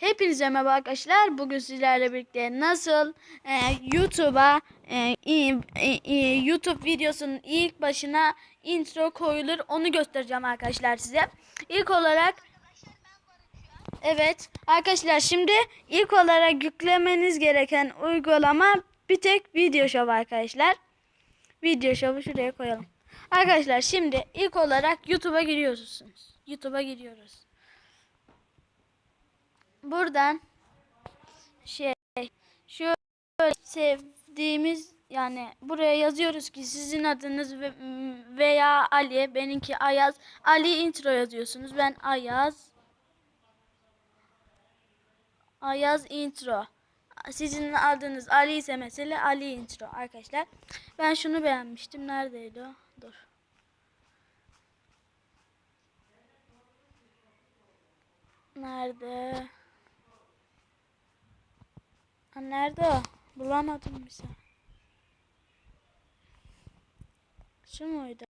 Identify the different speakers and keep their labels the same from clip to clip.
Speaker 1: Hepinize merhaba arkadaşlar. Bugün sizlerle birlikte nasıl e, YouTube'a e, i- YouTube videosunun ilk başına intro koyulur onu göstereceğim arkadaşlar size. İlk olarak Evet arkadaşlar şimdi ilk olarak yüklemeniz gereken uygulama bir tek video show arkadaşlar. Video show'u şuraya koyalım. Arkadaşlar şimdi ilk olarak YouTube'a giriyorsunuz. YouTube'a giriyoruz. Buradan şey şöyle sevdiğimiz yani buraya yazıyoruz ki sizin adınız ve- veya Ali benimki Ayaz Ali intro yazıyorsunuz. Ben Ayaz Ayaz intro. Sizin adınız Ali ise mesela Ali intro arkadaşlar. Ben şunu beğenmiştim. Neredeydi o? Dur. Nerede? Ha, nerede o? Bulamadım bir sen. Şu muydu?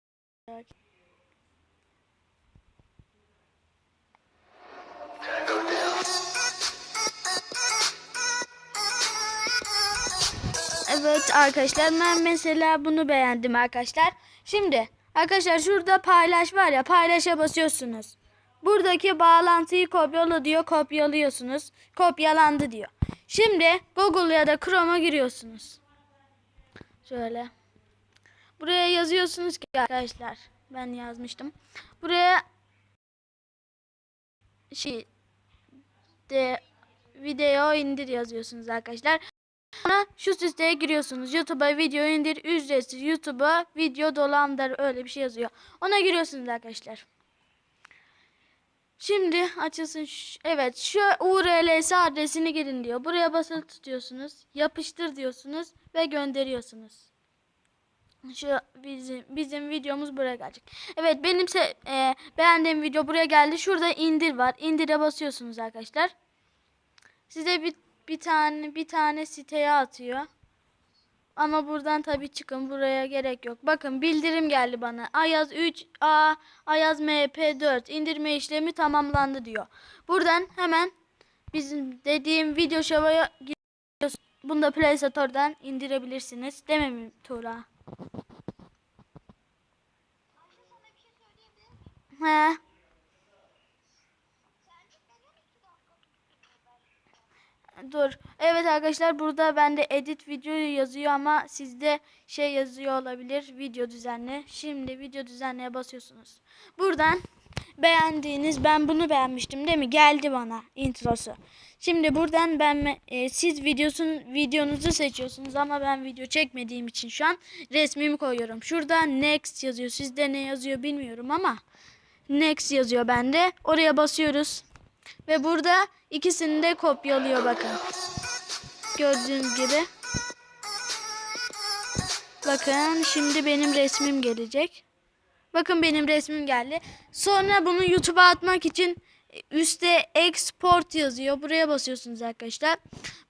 Speaker 1: Evet arkadaşlar ben mesela bunu beğendim arkadaşlar. Şimdi arkadaşlar şurada paylaş var ya paylaşa basıyorsunuz. Buradaki bağlantıyı kopyala diyor kopyalıyorsunuz. Kopyalandı diyor. Şimdi Google ya da Chrome'a giriyorsunuz. Şöyle. Buraya yazıyorsunuz ki arkadaşlar. Ben yazmıştım. Buraya şey de video indir yazıyorsunuz arkadaşlar. Sonra şu siteye giriyorsunuz. YouTube'a video indir ücretsiz. YouTube'a video dolandır öyle bir şey yazıyor. Ona giriyorsunuz arkadaşlar. Şimdi açılsın. Evet şu URL'si adresini girin diyor. Buraya basılı tutuyorsunuz. Yapıştır diyorsunuz ve gönderiyorsunuz. Şu bizim bizim videomuz buraya gelecek. Evet benim e, beğendiğim video buraya geldi. Şurada indir var. İndire basıyorsunuz arkadaşlar. Size bir bir tane bir tane siteye atıyor. Ama buradan tabii çıkın. Buraya gerek yok. Bakın bildirim geldi bana. Ayaz 3 A Ayaz MP4 indirme işlemi tamamlandı diyor. Buradan hemen bizim dediğim video şovaya giriyorsunuz. Bunu da Play Store'dan indirebilirsiniz. Mi Tuğra? Dur. Evet arkadaşlar burada bende edit video yazıyor ama sizde şey yazıyor olabilir. Video düzenle. Şimdi video düzenleye basıyorsunuz. Buradan beğendiğiniz ben bunu beğenmiştim değil mi? Geldi bana introsu. Şimdi buradan ben e, siz videosun videonuzu seçiyorsunuz ama ben video çekmediğim için şu an resmimi koyuyorum. Şurada next yazıyor. Sizde ne yazıyor bilmiyorum ama next yazıyor bende. Oraya basıyoruz. Ve burada ikisini de kopyalıyor bakın. Gördüğünüz gibi. Bakın şimdi benim resmim gelecek. Bakın benim resmim geldi. Sonra bunu YouTube'a atmak için üstte export yazıyor. Buraya basıyorsunuz arkadaşlar.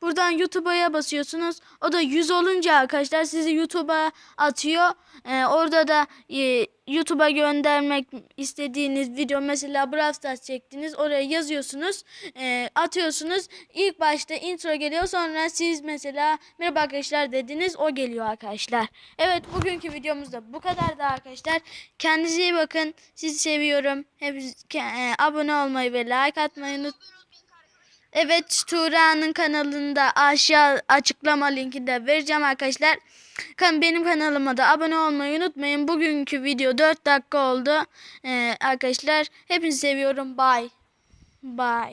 Speaker 1: Buradan YouTube'a basıyorsunuz. O da 100 olunca arkadaşlar sizi YouTube'a atıyor. Ee, orada da e, YouTube'a göndermek istediğiniz video mesela Brawl Stars çektiniz. Oraya yazıyorsunuz. e, atıyorsunuz. İlk başta intro geliyor. Sonra siz mesela merhaba arkadaşlar dediniz. O geliyor arkadaşlar. Evet bugünkü videomuz da bu kadardı arkadaşlar. Kendinize iyi bakın. Sizi seviyorum. Ke- e, abone olmayı ve like atmayı unutmayın. Evet Tuğra'nın kanalında aşağı açıklama linkinde vereceğim arkadaşlar. Benim kanalıma da abone olmayı unutmayın. Bugünkü video 4 dakika oldu. Ee, arkadaşlar hepinizi seviyorum. Bye. Bye.